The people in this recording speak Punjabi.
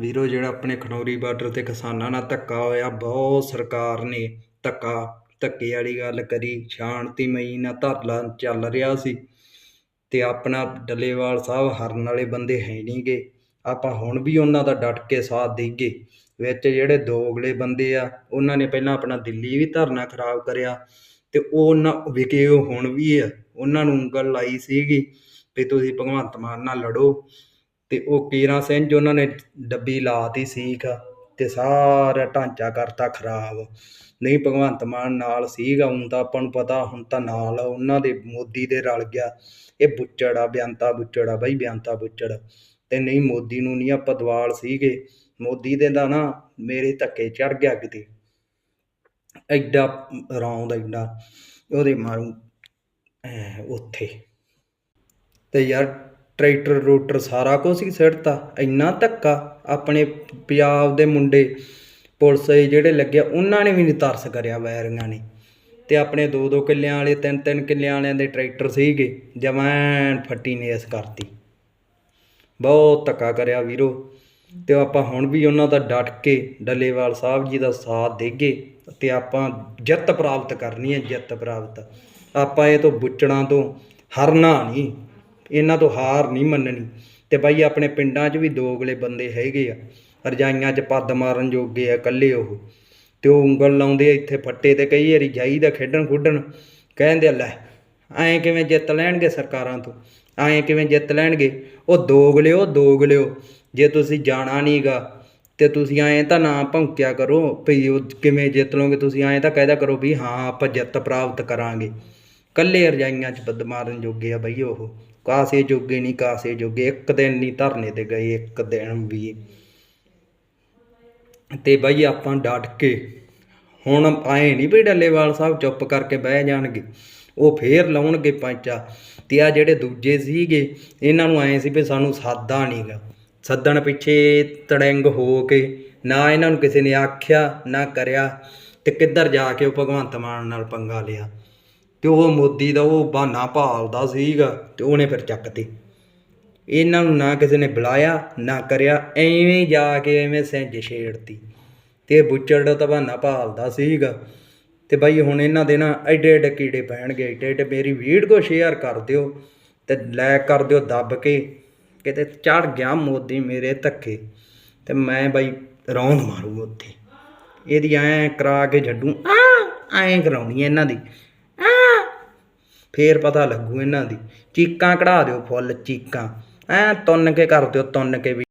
ਵੀਰੋ, ਜਿਹੜਾ ਆਪਣੇ ਖਨੌਰੀ ਬਾਰਡਰ ਤੇ ਕਿਸਾਨਾਂ ਨਾਲ ਧੱਕਾ ਹੋਇਆ, ਬਹੁਤ ਸਰਕਾਰ ਨੇ ਧੱਕਾ, ਧੱਕੇ ਵਾਲੀ ਗੱਲ ਕਰੀ। ਸ਼ਾਂਤੀਮਈ ਨਾਲ ਧਰਨਾ ਚੱਲ ਰਿਹਾ ਸੀ ਤੇ ਆਪਣਾ ਡੱਲੇਵਾਲ ਸਾਹਿਬ ਹਰਨ ਵਾਲੇ ਬੰਦੇ ਹੈ ਨਹੀਂਗੇ। ਆਪਾਂ ਹੁਣ ਵੀ ਉਹਨਾਂ ਦਾ ਡਟ ਕੇ ਸਾਥ ਦੇਈਏ। ਵਿੱਚ ਜਿਹੜੇ ਦੋਗਲੇ ਬੰਦੇ ਆ, ਉਹਨਾਂ ਨੇ ਪਹਿਲਾਂ ਆਪਣਾ ਦਿੱਲੀ ਵੀ ਧਰਨਾ ਖਰਾਬ ਕਰਿਆ ਤੇ ਉਹ ਉਹਨਾਂ ਵਿਕੇ ਉਹ ਹੁਣ ਵੀ ਆ। ਉਹਨਾਂ ਨੂੰ ਉਂਗਲ ਲਾਈ ਸੀਗੀ ਵੀ ਤੁਸੀਂ ਭਗਵੰਤ ਮਾਨ ਨਾਲ ਲੜੋ। ਤੇ ਉਹ ਕੀਰਾਂ ਸਿੰਘ ਜੀ ਉਹਨਾਂ ਨੇ ਡੱਬੀ ਲਾਤੀ ਸੀਖ ਤੇ ਸਾਰਾ ਢਾਂਚਾ ਕਰਤਾ ਖਰਾਬ। ਨਹੀਂ, ਭਗਵੰਤ ਮਾਨ ਨਾਲ ਸੀਗਾ, ਹੁਣ ਤਾਂ ਆਪਾਂ ਨੂੰ ਪਤਾ, ਹੁਣ ਤਾਂ ਨਾਲ ਉਹਨਾਂ ਦੇ ਮੋਦੀ ਦੇ ਰਲ ਗਿਆ। ਇਹ ਬੁੱਚੜ ਆ, ਬਿਆੰਤਾ ਬੁੱਚੜ ਆ ਬਾਈ, ਬਿਆੰਤਾ ਬੁੱਚੜ। ਤੇ ਨਹੀਂ, ਮੋਦੀ ਨੂੰ ਨਹੀਂ ਆਪਾਂ ਦਵਾਲ ਸੀਗੇ। ਮੋਦੀ ਦੇ ਦਾ ਨਾ ਮੇਰੇ ਧੱਕੇ ਚੜ ਗਿਆ ਕਿਤੇ। ਐਡਾ ਰੌਂਦ, ਐਡਾ ਉਹਦੇ ਮਾਰੂ, ਐਂ, ਉੱਥੇ। ਤੇ ਯਾਰ ਟਰੈਕਟਰ, ਰੋਟਰ ਸਾਰਾ ਕੁਝ ਹੀ ਸਿੱਟਤਾ। ਇੰਨਾ ਧੱਕਾ ਆਪਣੇ ਪੰਜਾਬ ਦੇ ਮੁੰਡੇ ਪੁਲਿਸ ਜਿਹੜੇ ਲੱਗੇ, ਉਹਨਾਂ ਨੇ ਵੀ ਨਹੀਂ ਤਰਸ ਕਰਿਆ ਵੈਰੀਆਂ ਨੇ। ਤੇ ਆਪਣੇ ਦੋ ਦੋ ਕਿੱਲਿਆਂ ਵਾਲੇ ਤਿੰਨ ਤਿੰਨ ਕਿੱਲਿਆਂ ਵਾਲਿਆਂ ਦੇ ਟਰੈਕਟਰ ਸੀਗੇ ਜਮੈਨ ਫੱਟੀ ਨੇ ਇਸ ਕਰਤੀ। ਬਹੁਤ ਧੱਕਾ ਕਰਿਆ ਵੀਰੋ। ਤੇ ਆਪਾਂ ਹੁਣ ਵੀ ਉਹਨਾਂ ਦਾ ਡਟ ਕੇ ਡੱਲੇਵਾਲ ਸਾਹਿਬ ਜੀ ਦਾ ਸਾਥ ਦੇਗੇ ਤੇ ਆਪਾਂ ਜਿੱਤ ਪ੍ਰਾਪਤ ਕਰਨੀ ਹੈ, ਜਿੱਤ ਪ੍ਰਾਪਤ। ਆਪਾਂ ਇਹ ਤੋਂ ਬੁੱਚੜਾਂ ਤੋਂ ਹਰਨਾ ਨਹੀਂ। ਇਹਨਾਂ ਤੋਂ ਹਾਰ ਨਹੀਂ ਮੰਨਣੀ। ਤੇ ਬਾਈ ਆਪਣੇ ਪਿੰਡਾਂ 'ਚ ਵੀ ਦੋਗਲੇ ਬੰਦੇ ਹੈਗੇ ਆ। ਰਜਾਈਆਂ 'ਚ ਪੱਦ ਮਾਰਨ ਜੋਗੇ ਆ ਇਕੱਲੇ ਉਹ। ਤੇ ਉਹ ਉਂਗਲ ਲਾਉਂਦੇ ਆ ਇੱਥੇ ਫੱਟੇ ਤੇ ਕਈ ਵਾਰੀ ਜਾਈਦਾ ਖੇਡਣ ਖੁੱਡਣ। ਕਹਿੰਦੇ ਆ, ਲੈ ਐਂ ਕਿਵੇਂ ਜਿੱਤ ਲੈਣਗੇ ਸਰਕਾਰਾਂ ਤੋਂ? ਐਂ ਕਿਵੇਂ ਜਿੱਤ ਲੈਣਗੇ? ਉਹ ਦੋਗਲਿਓ ਦੋਗਲਿਓ ਜੇ ਤੁਸੀਂ ਜਾਣਾ ਨਹੀਂਗਾ ਤੇ ਤੁਸੀਂ ਐਂ ਤਾਂ ਨਾ ਭੌਂਕਿਆ ਕਰੋ ਵੀ ਉਹ ਕਿਵੇਂ ਜਿੱਤ ਲਓਗੇ। ਤੁਸੀਂ ਐਂ ਤਾਂ ਕਹਿਦਾ ਕਰੋ ਵੀ ਹਾਂ ਆਪਾਂ ਜਿੱਤ ਪ੍ਰਾਪਤ ਕਰਾਂਗੇ। ਕੱਲੇ ਰਜਾਈਆਂ 'ਚ ਪੱਦ ਮਾਰਨ ਜੋਗੇ ਆ ਬਈ ਉਹ। ਕਾਸੇ ਜੋਗੇ ਨਹੀਂ, ਕਾਸੇ ਜੋਗੇ। ਇੱਕ ਦਿਨ ਨਹੀਂ ਧਰਨੇ ਤੇ ਗਏ, ਇੱਕ ਦਿਨ ਵੀ। ਤੇ ਬਾਈ ਆਪਾਂ ਡਟ ਕੇ, ਹੁਣ ਆਏ ਨਹੀਂ ਵੀ ਡੱਲੇਵਾਲ ਸਾਹਿਬ, ਚੁੱਪ ਕਰਕੇ ਬਹਿ ਜਾਣਗੇ। ਉਹ ਫੇਰ ਲਾਉਣਗੇ ਪੰਚਾ ਤੇ ਆ ਜਿਹੜੇ ਦੂਜੇ ਸੀਗੇ, ਇਹਨਾਂ ਨੂੰ ਆਏ ਸੀ ਵੀ ਸਾਨੂੰ ਸਾਦਾ ਨਹੀਂਗਾ ਸੱਦਣ ਪਿੱਛੇ ਤੜੰਗ ਹੋ ਕੇ ਨਾ ਇਹਨਾਂ ਨੂੰ ਕਿਸੇ ਨੇ ਆਖਿਆ, ਨਾ ਕਰਿਆ। ਤੇ ਕਿੱਧਰ ਜਾ ਕੇ ਉਹ ਭਗਵੰਤ ਮਾਨ ਨਾਲ ਪੰਗਾ ਲਿਆ। ਤੇ ਉਹ ਮੋਦੀ ਦਾ ਉਹ ਬਹਾਨਾ ਭਾਲਦਾ ਸੀਗਾ ਤੇ ਉਹਨੇ ਫਿਰ ਚੱਕਤੀ। ਇਹਨਾਂ ਨੂੰ ਨਾ ਕਿਸੇ ਨੇ ਬੁਲਾਇਆ, ਨਾ ਕਰਿਆ, ਐਵੇਂ ਜਾ ਕੇ ਐਵੇਂ ਸਿੰਜ ਛੇੜਤੀ। ਤੇ ਬੁੱਚੜ ਦਾ ਤਾਂ ਬਹਾਨਾ ਭਾਲਦਾ ਸੀਗਾ। ਤੇ ਬਾਈ ਹੁਣ ਇਹਨਾਂ ਦੇ ਨਾ ਐਡੇ ਐਡੇ ਕੀੜੇ ਪੈਣਗੇ, ਐਡੇ ਐਡੇ ਮੇਰੀ ਵੀਡੀਓ ਸ਼ੇਅਰ ਕਰ ਦਿਓ ਤੇ ਲਾਇਕ ਕਰ ਦਿਓ ਦੱਬ ਕੇ, ਕਿਤੇ ਚੜ ਗਿਆ ਮੋਦੀ ਮੇਰੇ ਧੱਕੇ। ਤੇ ਮੈਂ ਬਾਈ ਰੌਂਦ ਮਾਰੂ ਉੱਥੇ। ਇਹਦੀ ਐਂ ਕਰਾ ਕੇ ਛੱਡੂ ਆ ਐਂ ਕਰਾਉਣੀ ਐ ਇਹਨਾਂ ਦੀ। ਫੇਰ ਪਤਾ ਲੱਗੂ ਇਹਨਾਂ ਦੀ। ਚੀਕਾਂ ਕਢਾ ਦਿਓ ਫੁੱਲ, ਚੀਕਾਂ। ਐ ਤੁੰਨ ਕੇ ਕਰ ਦਿਓ, ਤੁੰਨ ਕੇ ਵੀ।